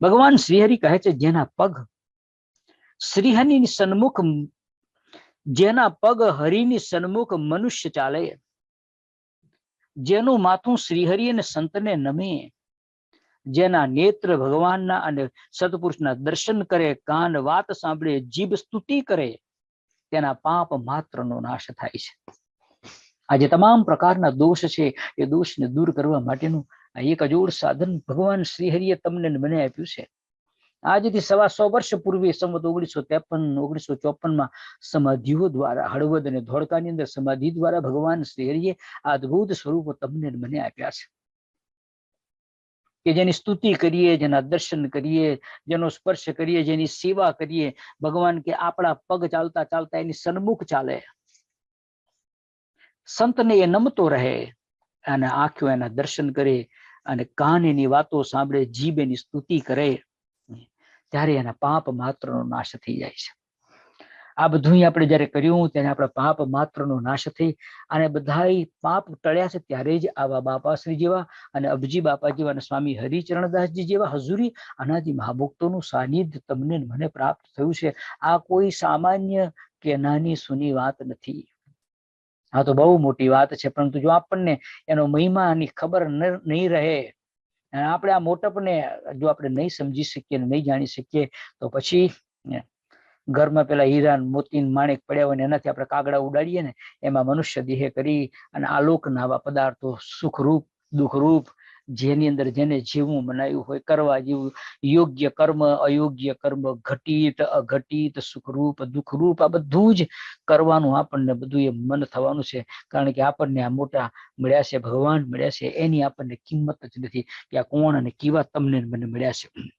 ભગવાન શ્રીહરિ કહે છે, જેના પગ શ્રીહરિની સન્મુખ જેના પગ હરિની સન્મુખ મનુષ્ય ચાલે, જેનું માથું શ્રીહરિ અને સંતને નમે, જેના નેત્ર ભગવાનના અને સતપુરુષના દર્શન કરે, કાન વાત સાંભળે, જીભ સ્તુતિ કરે, તેના પાપ માત્રનો નાશ થાય છે. આજે તમામ પ્રકારના દોષ છે, એ દોષને દૂર કરવા માટેનું એક અજોડ સાધન ભગવાન શ્રીહરિએ તમને મને આપ્યું છે. આજથી સવા સો વર્ષ પૂર્વે સંવત ઓગણીસો ત્રેપન, ઓગણીસો ચોપનમાં સમાધિઓ દ્વારા, હળવદ અને ધોળકાની અંદર સમાધિ દ્વારા ભગવાન શ્રીહરિએ અદભુત સ્વરૂપો તમને મને આપ્યા છે. કે જેની સ્તુતિ કરીએ, જેના દર્શન કરીએ, જેનો સ્પર્શ કરીએ, જેની સેવા કરીએ, ભગવાન કે આપણા પગ ચાલતા ચાલતા એની સન્મુખ ચાલે. સંતને એ નમતો રહે અને આંખો એના દર્શન કરે અને કાન એની વાતો સાંભળે જીભ એની સ્તુતિ કરે, ત્યારે એના પાપ માત્રનો નાશ થઈ જાય છે. આ બધું આપણે જયારે કર્યું, ત્યારે આપણા પાપ માત્રનો નાશ થઈ અને બધા પાપ ટળ્યા છે ત્યારે જ આવા બાપાશ્રી જેવા અને અબજી બાપા જેવા અને સ્વામી હરિચરણદાસજી જેવા હજુરી અનાદિ મહાભુક્તોનું સાનિધ્ય તમને મને પ્રાપ્ત થયું છે. આ કોઈ સામાન્ય કે નાની સુની વાત નથી. આ તો બહુ મોટી વાત છે. પરંતુ જો આપણને એનો મહિમાની ખબર નહીં રહે આપણે આ મોટપને જો આપણે નહીં સમજી શકીએ નહીં જાણી શકીએ, તો પછી ઘરમાં પેલા હીરા મોતી માણેક પડ્યા હોય એનાથી આપણે કાગડા ઉડાડીએ ને, એમાં મનુષ્ય દેહ કરી અને આલોકના આવા પદાર્થો સુખરૂપ, દુઃખરૂપ જેની અંદર જેને જીવવું બનાવ્યું હોય, કરવા જેવું યોગ્ય કર્મ, અયોગ્ય કર્મ, ઘટિત, અઘટિત, સુખરૂપ, દુઃખરૂપ, આ બધું જ કરવાનું આપણને બધું એ મન થવાનું છે. કારણ કે આપણને આ મોટા મળ્યા છે, ભગવાન મળ્યા છે, એની આપણને કિંમત જ નથી કે આ કોણ અને કેવા તમને મને મળ્યા છે.